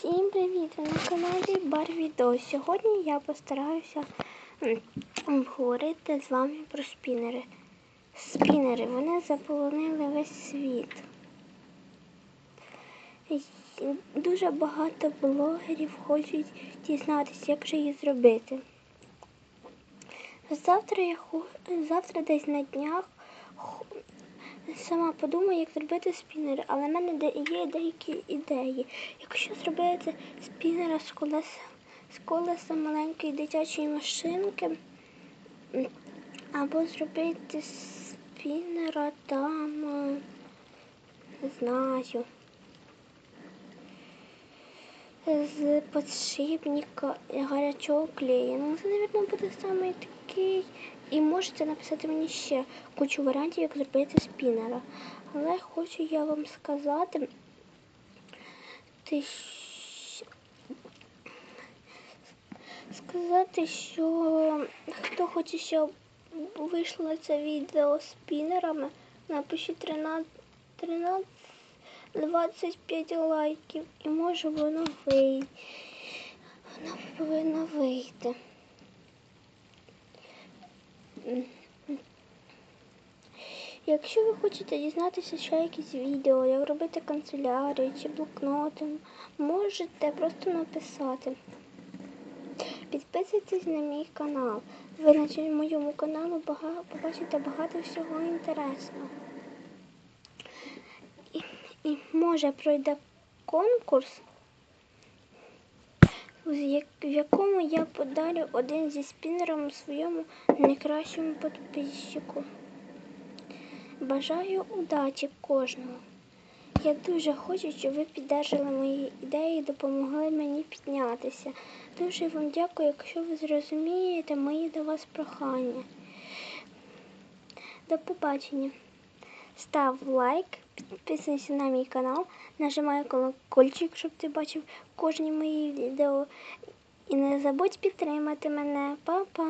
Всім привіт! Ви на каналі Барвідо. Сьогодні я постараюся м, обговорити з вами про спінери. Спінери, вони заполонили весь світ. Дуже багато блогерів хочуть дізнатися, як же їх зробити. Завтра я завтра десь на днях сама подумаю, як зробити спінер, але в мене є деякі ідеї. Якщо зробити спінера з колеса, з колеса маленької дитячої машинки, або зробити спінера там, е, не знаю, з подшипника гарячого клею. Ну, це, мабуть, буде саме такий. І можете написати мені ще кучу варіантів, як зробити спінера. Але хочу я вам сказати, ти сказати, що хто хоче, щоб вийшло це відео спінерами, напишіть 13, 13 25 лайків і може воно вийде. Воно повинно вийти. Якщо ви хочете дізнатися ще якісь відео, як робити канцелярію чи блокноти, можете просто написати. Підписуйтесь на мій канал. Ви на моєму каналу побачите багато всього інтересного. І, може пройде конкурс, в якому я подарю один зі спінером своєму найкращому підписчику. Бажаю удачі кожному. Я дуже хочу, щоб ви піддержали мої ідеї і допомогли мені піднятися. Дуже вам дякую, якщо ви зрозумієте мої до вас прохання. До побачення. Став лайк, підписуйся на мій канал, нажимай колокольчик, щоб ти бачив кожні мої відео. І не забудь підтримати мене. Па-па!